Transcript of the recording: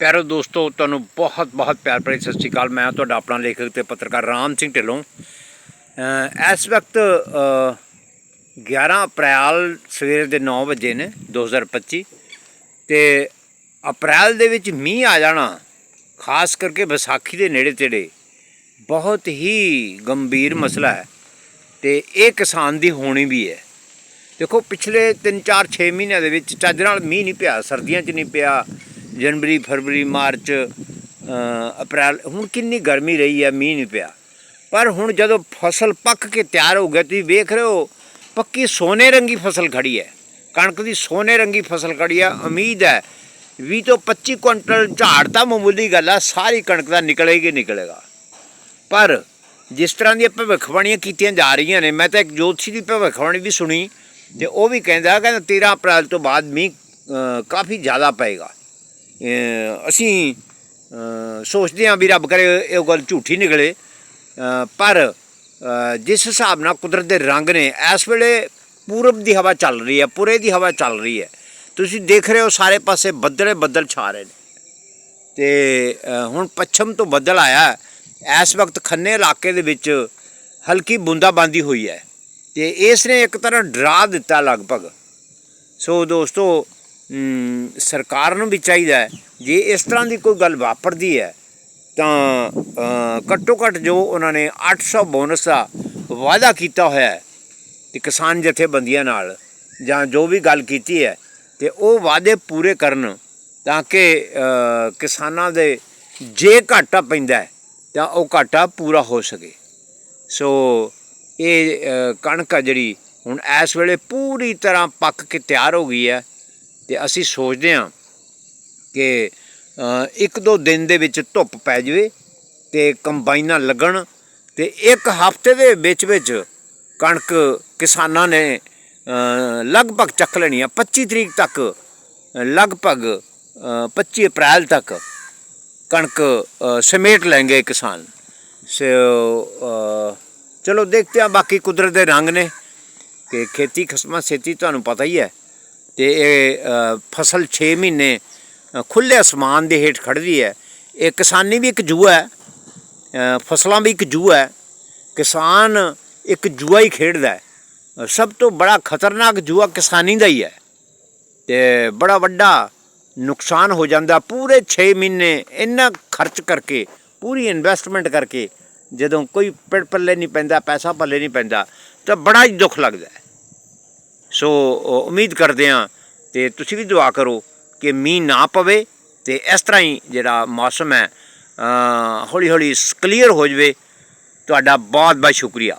ਪਿਆਰੋ ਦੋਸਤੋ ਤੁਹਾਨੂੰ ਬਹੁਤ ਬਹੁਤ ਪਿਆਰ ਭਰੀ ਸਤਿ ਸ਼੍ਰੀ ਅਕਾਲ। ਮੈਂ ਤੁਹਾਡਾ ਆਪਣਾ ਲੇਖਕ ਤੇ ਪੱਤਰਕਾਰ ਰਾਮ ਸਿੰਘ ਢਿੱਲੋਂ। ਇਸ ਵਕਤ ਅ, 11 ਅਪ੍ਰੈਲ ਸਵੇਰ ਦੇ 9 ਵਜੇ ਨੇ 2025 ਤੇ ਅਪ੍ਰੈਲ ਦੇ ਵਿੱਚ ਮੀਂਹ ਆ ਜਾਣਾ ਖਾਸ ਕਰਕੇ ਵਿਸਾਖੀ ਦੇ ਨੇੜੇ ਤੇੜੇ ਬਹੁਤ ਹੀ ਗੰਭੀਰ ਮਸਲਾ ਹੈ। ਤੇ ਇਹ ਕਿਸਾਨ ਦੀ ਹੋਣੀ ਵੀ ਹੈ। ਦੇਖੋ ਪਿਛਲੇ 3 4 6 ਮਹੀਨਿਆਂ ਦੇ ਵਿੱਚ ਚੱਜ ਨਾਲ ਮੀਂਹ ਨਹੀਂ ਪਿਆ ਸਰਦੀਆਂ 'ਚ ਨਹੀਂ ਪਿਆ ਜਨਵਰੀ, ਫਰਵਰੀ, ਮਾਰਚ ਅਪ੍ਰੈਲ, ਹੁਣ ਕਿੰਨੀ ਗਰਮੀ ਰਹੀ ਹੈ, ਮੀਂਹ ਨਹੀਂ ਪਿਆ। ਪਰ ਹੁਣ ਜਦੋਂ ਫਸਲ ਪੱਕ ਕੇ ਤਿਆਰ ਹੋ ਗਈ, ਤੁਸੀਂ ਵੇਖ ਰਹੇ ਹੋ, ਪੱਕੀ ਸੋਨੇ ਰੰਗੀ ਫਸਲ ਖੜੀ ਹੈ। ਕਣਕ ਦੀ ਸੋਨੇ ਰੰਗੀ ਫਸਲ ਖੜੀ ਹੈ ਉਮੀਦ ਹੈ 20 ਤੋਂ 25 ਕੁਇੰਟਲ ਝਾੜ ਤਾਂ ਮਾਮੂਲੀ ਗੱਲ ਆ, ਸਾਰੀ ਕਣਕ ਦਾ ਨਿਕਲੇਗੀ ਹੀ ਨਿਕਲੇਗਾ। ਪਰ ਜਿਸ ਤਰ੍ਹਾਂ ਦੀਆਂ ਭਵਿੱਖਬਾਣੀਆਂ ਕੀਤੀਆਂ ਜਾ ਰਹੀਆਂ ਨੇ, ਮੈਂ ਤਾਂ ਇੱਕ ਜੋਤਸ਼ੀ ਦੀ ਭਵਿੱਖਬਾਣੀ ਵੀ ਸੁਣੀ, ਤੇ ਉਹ ਵੀ ਕਹਿੰਦਾ ਕਹਿੰਦਾ 13 ਅਪ੍ਰੈਲ ਤੋਂ ਬਾਅਦ ਮੀਂਹ ਕਾਫੀ ਜ਼ਿਆਦਾ ਪਏਗਾ। ਅਸੀਂ ਸੋਚਦੇ ਹਾਂ ਵੀ ਰੱਬ ਕਰੇ ਇਹ ਗੱਲ ਝੂਠੀ ਨਿਕਲੇ। ਪਰ ਜਿਸ ਹਿਸਾਬ ਨਾਲ ਕੁਦਰਤ ਦੇ ਰੰਗ ਨੇ, ਇਸ ਵੇਲੇ ਪੂਰਬ ਦੀ ਹਵਾ ਚੱਲ ਰਹੀ ਹੈ, ਪੁਰੇ ਦੀ ਹਵਾ ਚੱਲ ਰਹੀ ਹੈ। ਤੁਸੀਂ ਦੇਖ ਰਹੇ ਹੋ ਸਾਰੇ ਪਾਸੇ ਬੱਦਲੇ ਬੱਦਲ ਛਾ ਰਹੇ ਨੇ। ਤੇ ਹੁਣ ਪੱਛਮ ਤੋਂ ਬੱਦਲ ਆਇਆ ਇਸ ਵਕਤ ਖੰਨੇ ਇਲਾਕੇ ਦੇ ਵਿੱਚ ਹਲਕੀ ਬੂੰਦਾਬਾਂਦੀ ਹੋਈ ਹੈ। ਤੇ ਇਸ ਨੇ ਇੱਕ ਤਰ੍ਹਾਂ ਡਰਾ ਦਿੱਤਾ ਲਗਭਗ। ਸੋ ਦੋਸਤੋ ਸਰਕਾਰ ਨੂੰ ਵੀ ਚਾਹੀਦਾ ਹੈ। ਜੇ ਇਸ ਤਰ੍ਹਾਂ ਦੀ ਕੋਈ ਗੱਲ ਵਾਪਰਦੀ ਹੈ, ਤਾਂ ਘੱਟੋ ਘੱਟ ਜੋ ਉਹਨਾਂ ਨੇ 800 ਬੋਨਸ ਦਾ ਵਾਅਦਾ ਕੀਤਾ ਹੋਇਆ ਹੈ, ਤੇ ਕਿਸਾਨ ਜਥੇਬੰਦੀਆਂ ਨਾਲ, ਜਾਂ ਜੋ ਵੀ ਗੱਲ ਕੀਤੀ ਹੈ, ਤੇ ਉਹ ਵਾਅਦੇ ਪੂਰੇ ਕਰਨ ਤਾਂ ਕਿ ਕਿਸਾਨਾਂ ਦੇ ਜੇ ਘਾਟਾ ਪੈਂਦਾ ਤਾਂ ਉਹ ਘਾਟਾ ਪੂਰਾ ਹੋ ਸਕੇ। ਸੋ, ਇਹ ਕਣਕ ਆ ਜਿਹੜੀ, ਹੁਣ ਇਸ ਵੇਲੇ ਪੂਰੀ ਤਰ੍ਹਾਂ ਪੱਕ ਕੇ ਤਿਆਰ ਹੋ ਗਈ ਹੈ। ਤੇ ਅਸੀਂ ਸੋਚਦੇ ਹਾਂ ਕਿ ਇੱਕ ਦੋ ਦਿਨ ਦੇ ਵਿੱਚ ਧੁੱਪ ਪੈ ਜਾਵੇ ਤੇ ਕੰਬਾਈਨਾਂ ਲੱਗਣ ਤੇ ਇੱਕ ਹਫ਼ਤੇ ਦੇ ਵਿੱਚ ਵਿੱਚ ਕਣਕ ਕਿਸਾਨਾਂ ਨੇ ਲਗਭਗ ਚੱਕ ਲੈਣੀ ਆ। 25 ਤਰੀਕ ਤੱਕ ਲਗਭਗ ਅ, 25 ਅਪ੍ਰੈਲ ਤੱਕ ਕਣਕ ਸਮੇਟ ਲੈਣਗੇ ਕਿਸਾਨ। ਸੋ ਚਲੋ ਦੇਖਦੇ ਆ ਬਾਕੀ ਕੁਦਰਤ ਦੇ ਰੰਗ ਨੇ ਕਿ ਖੇਤੀ ਖਸਮਾ ਛੇਤੀ ਤੁਹਾਨੂੰ ਪਤਾ ਹੀ ਹੈ। ਤੇ ਇਹ ਫਸਲ 6 ਮਹੀਨੇ ਅ, ਖੁੱਲੇ ਅਸਮਾਨ ਦੇ ਹੇਠ ਖੜਦੀ ਹੈ। ਇਹ ਕਿਸਾਨੀ ਵੀ ਇੱਕ ਜੂਆ ਹੈ ਫਸਲਾਂ ਵੀ ਇੱਕ ਜੂਆ ਹੈ। ਕਿਸਾਨ ਇੱਕ ਜੂਆ ਹੀ ਖੇਡਦਾ ਹੈ। ਸਭ ਤੋਂ ਬੜਾ ਖਤਰਨਾਕ ਜੂਆ ਕਿਸਾਨੀ ਦਾ ਹੀ ਹੈ। ਤੇ ਬੜਾ ਵੱਡਾ ਨੁਕਸਾਨ ਹੋ ਜਾਂਦਾ ਪੂਰੇ 6 ਮਹੀਨੇ ਇੰਨਾ ਖਰਚ ਕਰਕੇ ਪੂਰੀ ਇਨਵੈਸਟਮੈਂਟ ਕਰਕੇ ਜਦੋਂ ਕੋਈ ਪਿੜ ਪੱਲੇ ਨਹੀਂ ਪੈਂਦਾ ਪੈਸਾ ਪੱਲੇ ਨਹੀਂ ਪੈਂਦਾ ਤਾਂ ਬੜਾ ਹੀ ਦੁੱਖ ਲੱਗਦਾ ਸੋ ਉਮੀਦ ਕਰਦੇ ਹਾਂ ਤੇ ਤੁਸੀਂ ਵੀ ਦੁਆ ਕਰੋ ਕਿ ਮੀਂਹ ਨਾ ਪਵੇ ਤੇ ਇਸ ਤਰ੍ਹਾਂ ਹੀ ਜਿਹੜਾ ਮੌਸਮ ਹੈ ਹੌਲੀ ਹੌਲੀ ਕਲੀਅਰ ਹੋ ਜਵੇ। ਤੁਹਾਡਾ ਬਹੁਤ ਬਹੁਤ ਸ਼ੁਕਰੀਆ।